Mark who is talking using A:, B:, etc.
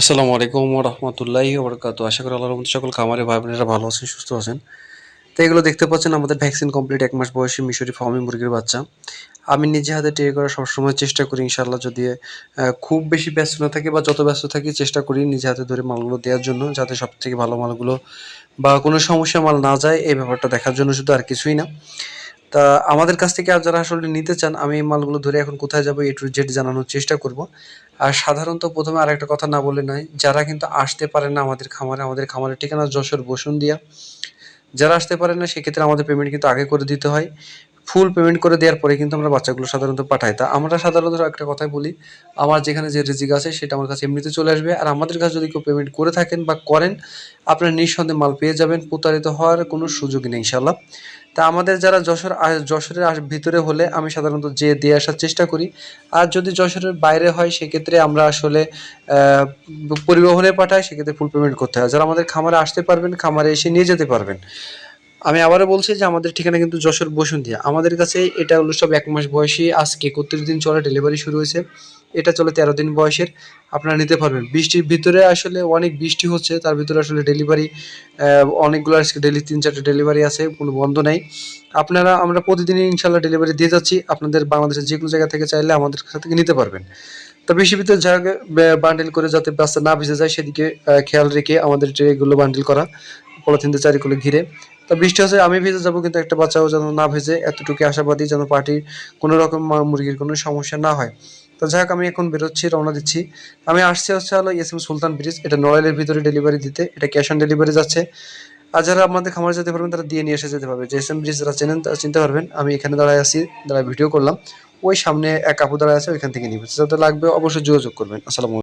A: আসসালামু আলাইকুম রহমতুল্লাহি ওবরকাত আশা করি আল্লাহর রহমতে সকল খামারে ভাই বোনেরা ভালো আছেন, সুস্থ আছেন। তো এগুলো দেখতে পাচ্ছেন, আমাদের ভ্যাকসিন কমপ্লিট এক মাস বয়সী মিশরি ফার্মি মুরগির বাচ্চা। আমি নিজে হাতে ট্রে করার সবসময় চেষ্টা করি ইনশাল্লাহ যদি খুব বেশি ব্যস্ত না থাকি বা যত ব্যস্ত থাকি চেষ্টা করি নিজে হাতে ধরে মালগুলো দেওয়ার জন্য, যাতে সব থেকে ভালো মালগুলো বা কোনো সমস্যা মাল না যায়, এই ব্যাপারটা দেখার জন্য শুধু আর কিছুই না। তা আমাদের কাছ থেকে আর যারা আসলে নিতে চান, আমি এই মালগুলো ধরে এখন কোথায় যাব এ টু জেড জানানোর চেষ্টা করব। আর সাধারণত প্রথমে আরেকটা কথা না বলে নয়, যারা কিন্তু আসতে পারে না আমাদের খামারে, আমাদের খামারের ঠিকানা যশোর বসুন্দিয়া যারা আসতে পারে না, সেক্ষেত্রে আমাদের পেমেন্ট কিন্তু আগে করে দিতে হয়। ফুল পেমেন্ট করে দেওয়ার পরে কিন্তু আমরা বাচ্চাগুলো সাধারণত পাঠাই। তা আমরা সাধারণত একটা কথাই বলি, আমার যেখানে যে রিজিক আছে, সেটা আমার কাছে এমনিতে চলে আসবে। আর আমাদের কাছে যদি কেউ পেমেন্ট করে থাকেন বা করেন, আপনার নিঃসন্দেহে মাল পেয়ে যাবেন। প্রতারিত হওয়ার কোনো সুযোগই নেই ইনশাল্লাহ তা আমাদের যারা যশোর যশোরের ভিতরে হলে আমি সাধারণত যে দিয়ে আসার চেষ্টা করি। আর যদি যশোরের বাইরে হয়, সেক্ষেত্রে আমরা আসলে পরিবহনে পাঠাই, সেক্ষেত্রে ফুল পেমেন্ট করতে হয়। যারা আমাদের খামারে আসতে পারবেন, খামারে এসে নিয়ে যেতে পারবেন। আমি আবারও বলছি যে আমাদের ঠিকানা কিন্তু যশোর বসুন্ধিয়া। আমাদের কাছে এটা হলো সব এক মাস বয়সী আজকে একত্রিশ দিন চলে ডেলিভারি শুরু হয়েছে। এটা চলে তেরো দিন বয়সের, আপনারা নিতে পারবেন। বৃষ্টির ভিতরে আসলে অনেক বৃষ্টি হচ্ছে, তার ভিতরে আসলে ডেলিভারি অনেকগুলো আজকে ডেলি তিন চারটে ডেলিভারি আছে, কোনো বন্ধ নাই। আপনারা, আমরা প্রতিদিনই ইনশাল্লাহ ডেলিভারি দিয়ে যাচ্ছি, আপনাদের বাংলাদেশের যে কোনো জায়গা থেকে চাইলে আমাদের কাছ থেকে নিতে পারবেন। তো বেশি ভিতরে জায়গা বান্ডেল করে যাতে বাচ্চা না ভিজে যায়, সেদিকে খেয়াল রেখে আমাদের ট্রেগুলো বান্ডেল করা পলিথিন দিয়ে চারিগুলো ঘিরে। তা বৃষ্টি হচ্ছে, আমি ভেজে যাব, কিন্তু একটা বাচ্চাও যেন না ভেজে এতটুকু আশাবাদী যেন পার্টির কোনো রকম মুরগির কোনো সমস্যা না হয়। তো যাই হোক, আমি এখন বেরোচ্ছি, রওনা দিচ্ছি। আমি আসছি হচ্ছে হলো এস এম সুলতান ব্রিজ এটা নড়াইলের ভিতরে ডেলিভারি দিতে, এটা ক্যাশ অন ডেলিভারি যাচ্ছে। আর যারা আমাদের খামারে যেতে পারবেন, তারা দিয়ে নিয়ে এসে যেতে পারবে। যে এস এম ব্রিজ যারা চেনেন, তারা চিনতে পারবেন, আমি এখানে দাঁড়ায় আসি দাঁড়ায় ভিডিও করলাম। ওই সামনে এক আপু দাঁড়ায় আছে, ওইখান থেকে নিবে। যাতে লাগবে অবশ্যই যোগাযোগ করবেন। আসসালামু